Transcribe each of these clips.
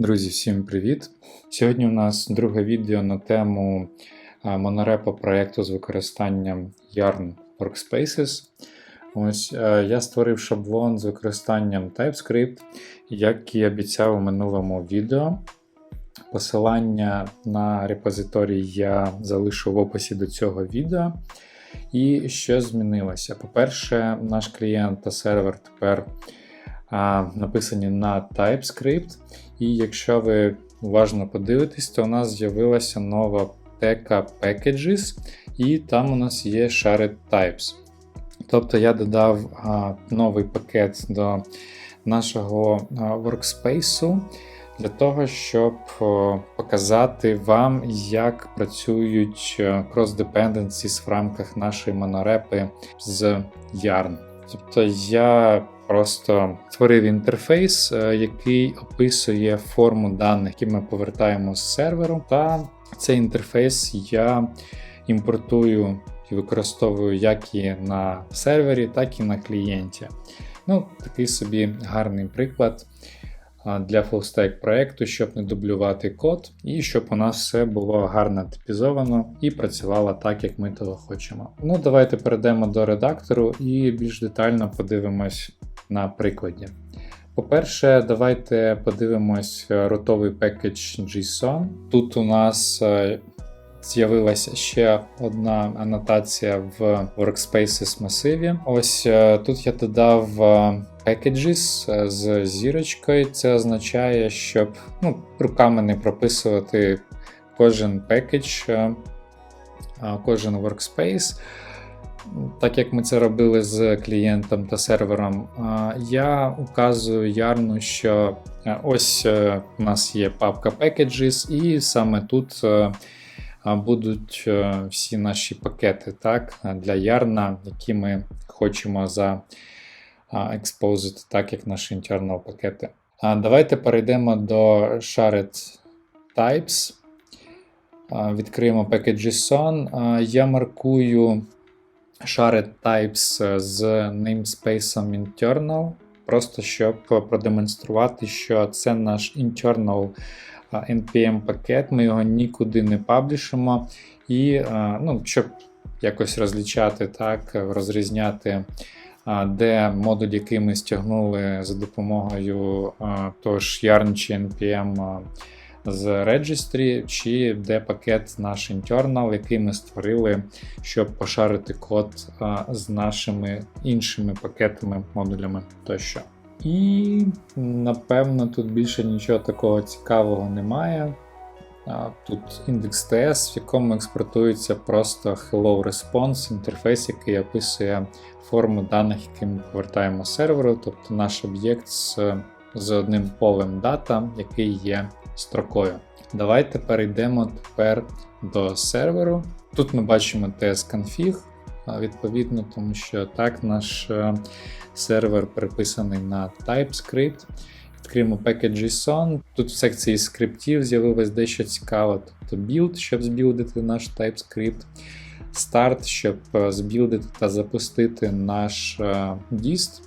Друзі, всім привіт! Сьогодні у нас друге відео на тему е, монорепо проєкту з використанням Yarn Workspaces. Ось е, Я створив шаблон з використанням TypeScript, як і обіцяв у минулому відео. Посилання на репозиторій я залишу в описі до цього відео. І що змінилося? По-перше, наш клієнт та сервер тепер написані на TypeScript. І якщо ви уважно подивитесь, то у нас з'явилася нова тека Packages, і там у нас є Shared Types. Тобто я додав а, новий пакет до нашого workspace для того, щоб показати вам, як працюють cross-dependencies в рамках нашої монорепи з Yarn. Тобто я просто створив інтерфейс, е, який описує форму даних, які ми повертаємо з серверу. Та цей інтерфейс я імпортую і використовую як і на сервері, так і на клієнті. Ну, Такий собі гарний приклад для фулстек проекту, щоб не дублювати код, і щоб у нас все було гарно типізовано і працювало так, як ми того хочемо. Ну, Давайте перейдемо до редактору і більш детально подивимось на прикладі. По-перше, давайте подивимось ротовий пекедж JSON. Тут у нас е, з'явилася ще одна анотація в Workspaces масиві. Ось е, тут я додав е, packages з зірочкою. Це означає, щоб ну, руками не прописувати кожен пекедж, кожен workspace. Так як ми це робили з клієнтом та сервером, я указую ярну, що ось е, у нас є папка Packages, і саме тут е, будуть е, всі наші пакети так, для ярна, які ми хочемо за експозити, так як наші internal пакети. Давайте перейдемо до Shared Types. Відкриємо Package.json. Я маркую shared types з namespace internal, просто щоб продемонструвати, що це наш internal npm пакет, ми його нікуди не паблішимо, і ну, щоб якось розлічати, так, розрізняти. Де модуль, який ми стягнули за допомогою того ж Yarn чи NPM з Registry, чи де пакет наш internal, який ми створили, щоб пошарити код з нашими іншими пакетами, модулями тощо. І напевно тут більше нічого такого цікавого немає. Тут index.ts, в якому експортується просто Hello Response, інтерфейс, який описує форму даних, які ми повертаємо серверу, тобто наш об'єкт з, з одним полем дата, який є строкою. Давайте перейдемо тепер до серверу. Тут ми бачимо tsconfig, відповідно, тому що так наш е, сервер переписаний на TypeScript. Відкриємо package.json. Тут в секції скриптів з'явилось дещо цікаве. Тобто build, щоб збілдити наш TypeScript, Start, щоб е, збілдити та запустити наш е, dist.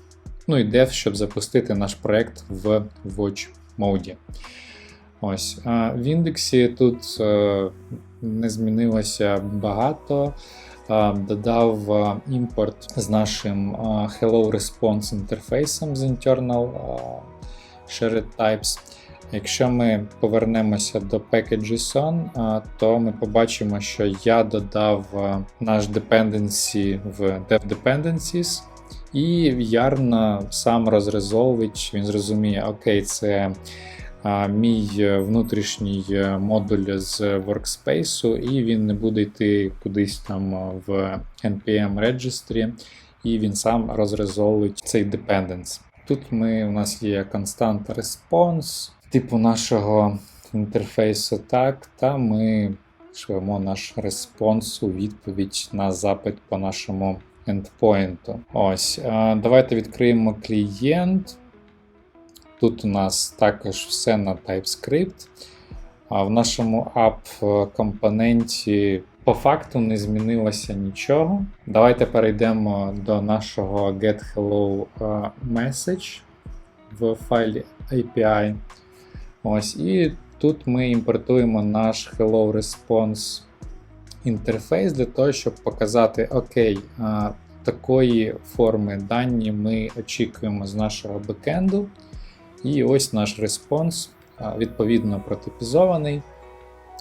Ну і dev, щоб запустити наш проект в Watch моді. Ось. В індексі тут е, не змінилося багато. Додав імпорт з нашим Hello Response інтерфейсом з internal shared types. Якщо ми повернемося до package.json, то ми побачимо, що я додав наш dependency в dev dependencies, і Yarn сам розрезолвить, він зрозуміє, окей, це мій е, внутрішній е, модуль з Workspace, і він не буде йти кудись там е, в NPM Registry, і він сам розрезолить цей dependence. Тут ми, у нас є constant response, типу нашого інтерфейсу так, та ми шлемо наш респонс у відповідь на запит по нашому endpoint. Ось, Давайте відкриємо клієнт. Тут у нас також все на TypeScript. А в нашому app-компоненті по факту не змінилося нічого. Давайте перейдемо до нашого getHello message в файлі API. Ось, і тут ми імпортуємо наш Hello Response інтерфейс для того, щоб показати, окей, такої форми дані ми очікуємо з нашого бекенду. І ось наш респонс, відповідно протипізований.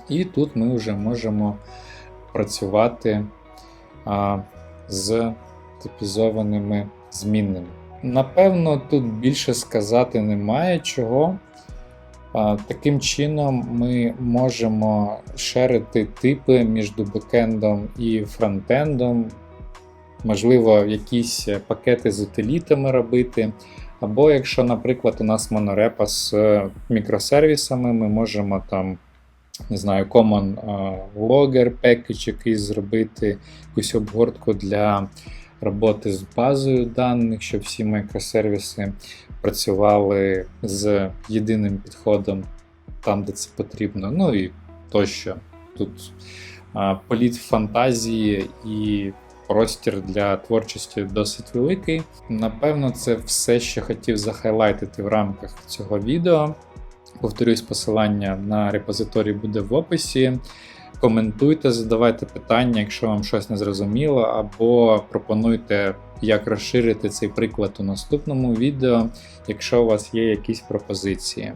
І тут ми вже можемо працювати з типізованими змінними. Напевно, тут більше сказати немає чого. Таким чином, ми можемо шерити типи між бекендом і фронтендом, можливо, якісь пакети з утилітами робити. Або якщо, наприклад, у нас монорепа з мікросервісами, ми можемо там, не знаю, common logger package якийсь зробити, якусь обгортку для роботи з базою даних, щоб всі мікросервіси працювали з єдиним підходом там, де це потрібно. Ну і тощо. Тут політ фантазії і простір для творчості досить великий. Напевно, це все, що хотів захайлайтити в рамках цього відео. Повторюсь, посилання на репозиторій буде в описі. Коментуйте, задавайте питання, якщо вам щось не зрозуміло, або пропонуйте, як розширити цей приклад у наступному відео, якщо у вас є якісь пропозиції.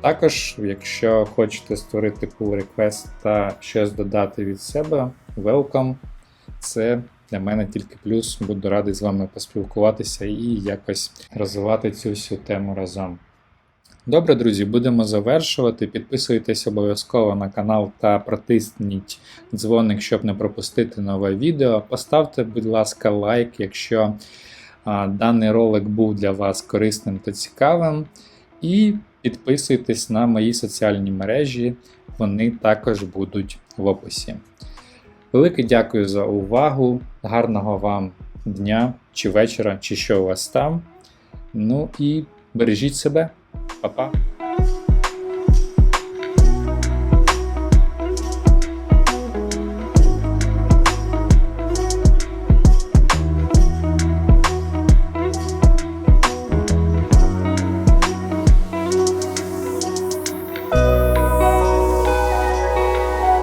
Також, якщо хочете створити pull request та щось додати від себе, welcome. Це для мене тільки плюс. Буду радий з вами поспілкуватися і якось розвивати цю всю тему разом. Добре, друзі, будемо завершувати. Підписуйтесь обов'язково на канал та протисніть дзвоник, щоб не пропустити нове відео. Поставте, будь ласка, лайк, якщо а, даний ролик був для вас корисним та цікавим. І підписуйтесь на мої соціальні мережі, вони також будуть в описі. Велике дякую за увагу, гарного вам дня чи вечора, чи що у вас там. Ну і бережіть себе. Па-па!